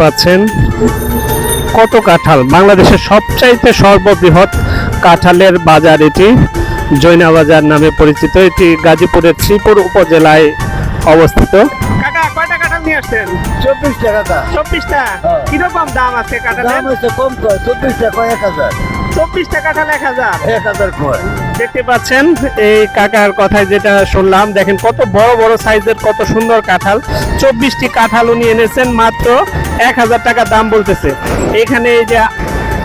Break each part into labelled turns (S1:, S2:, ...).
S1: পাচ্ছেন কত কাঁঠাল? বাংলাদেশের সবচাইতে সর্ববৃহৎ কাঁঠালের বাজার এটি। জৈনা বাজার নামে পরিচিত। এটি গাজীপুরের শ্রীপুর উপজেলায় অবস্থিত। কাকা কয়টা কাঁঠাল নিয়ে আসছেন?
S2: চব্বিশ টাকাটা
S1: চব্বিশটা। কীরকম দাম আছে কাঁঠালের?
S2: দাম হচ্ছে কম কয় চব্বিশ টাকা এক হাজার।
S1: চব্বিশটা কাঁঠাল এক হাজার।
S2: এক হাজার কয়?
S1: দেখতে পাচ্ছেন এই কাকার কথায় যেটা শুনলাম দেখেন কত বড় বড় সাইজের কত সুন্দর কাঁঠাল। চব্বিশটি কাঁঠাল উনি এনেছেন মাত্র এক হাজার টাকা দাম বলতেছে। এখানে এই যে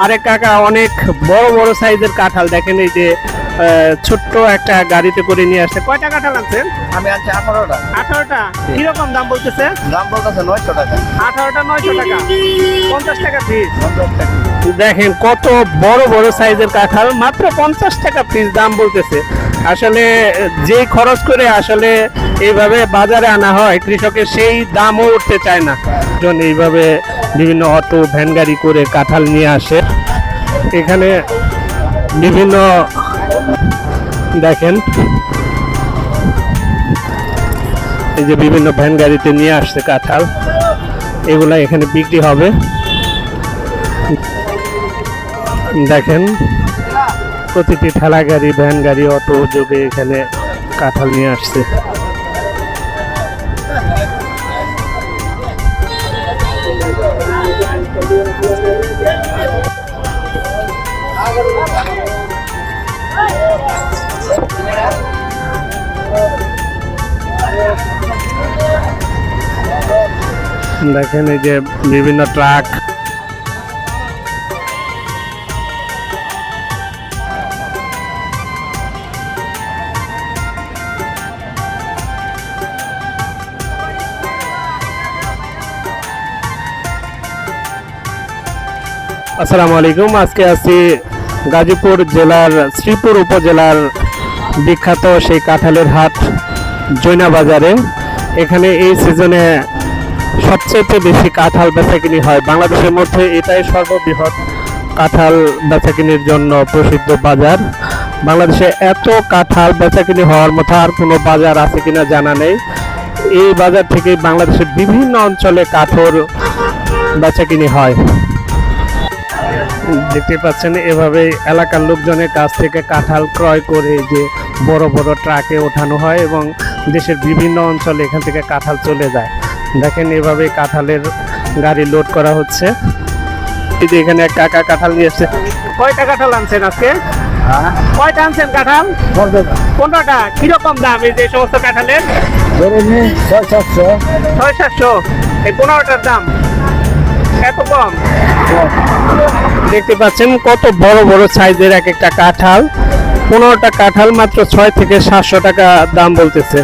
S1: আরেক কাকা অনেক বড় বড় সাইজের কাঁঠাল দেখেন এই যে ছোট্ট একটা গাড়িতে করে নিয়ে আসছে। কয়টা কাঁঠাল লাগছে?
S2: আমি আনছি আঠারোটা।
S1: আঠারোটা? কীরকম দাম বলতেছে?
S2: দাম বলতেছে নয়শো টাকা।
S1: আঠারোটা নয়শো টাকা। পঞ্চাশ টাকা পিস
S2: পঞ্চাশ টাকা
S1: দেখেন কত বড় বড় সাইজের কাঁঠাল মাত্র পঞ্চাশ টাকা পিস দাম বলতেছে। আসলে যে খরচ করে আসলে এইভাবে বাজারে আনা হয় কৃষকের সেই দামও উঠতে চায় না। এইভাবে বিভিন্ন অটো ভ্যান গাড়ি করে কাঁঠাল নিয়ে আসে। এখানে বিভিন্ন দেখেন। এই যে বিভিন্ন ভ্যান গাড়িতে নিয়ে আসছে কাঁঠাল। এগুলা এখানে বিক্রি হবে। দেখেন, প্রতিটি ঠেলা গাড়ি, ভ্যান গাড়ি, অটো যোগে এখানে কাঁঠাল নিয়ে আসছে। দেখেন এই যে বিভিন্ন ট্রাক। আসসালামু আলাইকুম, আজকে আছি গাজীপুর জেলার, শ্রীপুর উপজেলার বিখ্যাত সেই কাঁঠালের হাট, জৈনা বাজারে। এখানে এই সিজনে সবচেয়ে বেশি কাঁঠাল বেচাকিনি হয়। বাংলাদেশের মধ্যে এটাই সর্ববৃহৎ কাঁঠাল বেচাকিনির জন্য প্রসিদ্ধ বাজার। বাংলাদেশে এত কাঁঠাল বেচাকিনি হওয়ার মতো আর কোনো বাজার আছে কিনা জানা নেই। এই বাজার থেকে বাংলাদেশের বিভিন্ন অঞ্চলে কাঠর বেচাকিনি হয়। দেখতে পাচ্ছেন এভাবে এলাকার লোকজনের কাছ থেকে কাঁঠাল ক্রয় করে যে বড় বড় ট্রাকে ওঠানো হয় এবং দেশের বিভিন্ন অঞ্চলে এখান থেকে কাঁঠাল চলে যায়। দেখেন এভাবে কাঁঠালের গাড়ি লোড করা হচ্ছে। এই যে এখানে এক কাকা কাঁঠাল নিয়ে এসছে। কয়টা কাঁঠাল আনছেন আজকে?
S2: হ্যাঁ।
S1: কয়টা আনছেন কাঁঠাল? পনেরোটা। কীরকম দাম এই যে সমস্ত কাঁঠালের?
S2: ধরে নি ছয় সাতশো।
S1: ছয় সাতশো। এই পনেরোটার দাম এত কম? দেখতে পাচ্ছেন কত বড় বড় সাইজের এক একটা কাঁঠাল। পনেরোটা কাঁঠাল মাত্র ছয় থেকে সাতশো টাকা দাম বলতেছে।